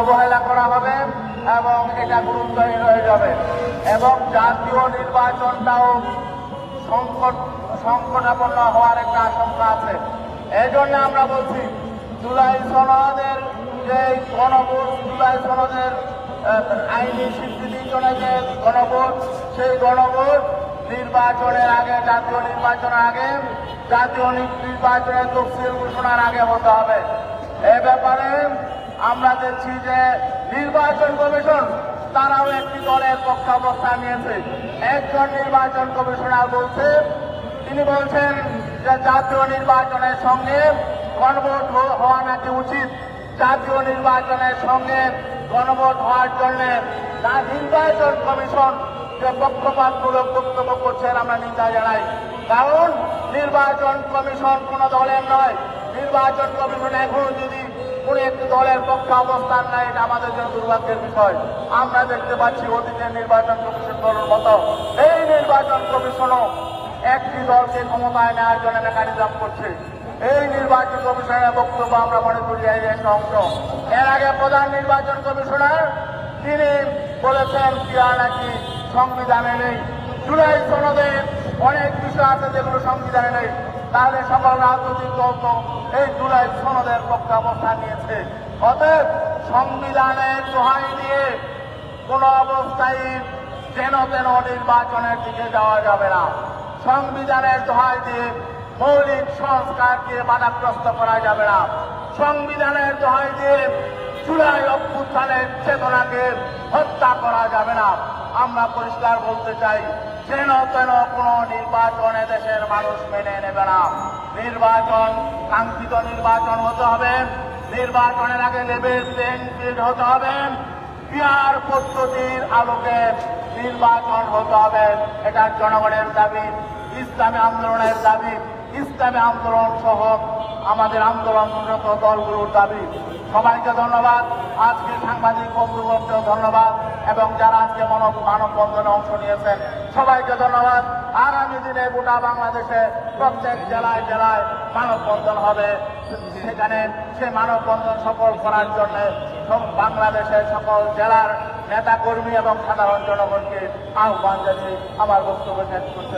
অবহেলা করা হবে এবং এটা গুরুত্বহীন হয়ে যাবে। এবং জাতীয় নির্বাচনটাও সংকট, সংকটাপন্ন হওয়ার একটা আশঙ্কা আছে। এই জন্য আমরা বলছি, জুলাই সনদের যে গণভোট, জুলাই সনদের আইনি স্বীকৃতির জন্য যে গণভোট, সেই গণভোট নির্বাচনের আগে, জাতীয় নির্বাচনের আগে, জাতীয় নির্বাচনের তফসিল ঘোষণার আগে হতে হবে। এ ব্যাপারে আমরা দেখছি যে নির্বাচন কমিশন, তারাও একটি দলের পক্ষাবস্থা নিয়েছে। একজন নির্বাচন কমিশনার বলছে, তিনি বলছেন যে জাতীয় নির্বাচনের সঙ্গে গণভোট হওয়া নাকি উচিত? জাতীয় নির্বাচনের সঙ্গে গণভোট হওয়ার জন্য তার নির্বাচন কমিশন যে পক্ষপাতমূলক বক্তব্য করছেন আমরা নিন্দা জানাই। কারণ নির্বাচন কমিশন কোন দলের নয়। নির্বাচন কমিশন এখন যদি কোন একটি দলের পক্ষে অবস্থান নেয়, এটা আমাদের জন্য দুর্ভাগ্যের বিষয়। আমরা দেখতে পাচ্ছি অতীতের নির্বাচন কমিশন দলের মতো। এই নির্বাচন কমিশনও একটি দলকে ক্ষমতায় নেওয়ার জন্য মেকানিজম করছে। এই নির্বাচন কমিশনের বক্তব্য আমরা মনে করি এই একটা অংশ। এর আগে প্রধান নির্বাচন কমিশনার, তিনি বলেছেন কিরা নাকি সংবিধানে নেই। জুলাই সনদে অনেক বিষয় আছে যেগুলো সংবিধানে নেই। তাহলে সকল রাজনৈতিক দল তো এই জুলাই সনদের পক্ষে অবস্থান নিয়েছে। অতএব সংবিধানের দোহাই দিয়ে কোন অবস্থায় যেন তেন নির্বাচনের দিকে যাওয়া যাবে না। সংবিধানের দোহাই দিয়ে মৌলিক সংস্কারকে বাধাগ্রস্ত করা যাবে না। সংবিধানের দোহাই দিয়ে জুলাই অভ্যুত্থানের চেতনাকে হত্যা করা যাবে না। আমরা পরিষ্কার বলতে চাই, যেন তেন কোন নির্বাচন দেশের মানুষ মেনে নেবে না। নির্বাচন, কাঙ্ক্ষিত নির্বাচন হতে হবে। নির্বাচনের আগে লেভেল প্লেন ফিল্ড হতে হবে। বিহার পদ্ধতির আলোকে নির্বাচন হতে হবে। এটা জনগণের দাবি, ইসলামী আন্দোলনের দাবি, ইসলামী আন্দোলন সহ আমাদের আন্দোলনরত দলগুলোর দাবি। সবাইকে ধন্যবাদ। আজকে সাংবাদিক বন্ধুবর্গ ধন্যবাদ এবং যারা আজকে মানব মানববন্ধনে অংশ নিয়েছেন, সবাইকে ধন্যবাদ। আগামী দিনে গোটা বাংলাদেশে প্রত্যেক জেলায় জেলায় মানববন্ধন হবে। সেখানে সে মানববন্ধন সফল করার জন্য বাংলাদেশের সকল জেলার নেতাকর্মী এবং সাধারণ জনগণকে আহ্বান জানিয়ে আমার বক্তব্য শেষ করতে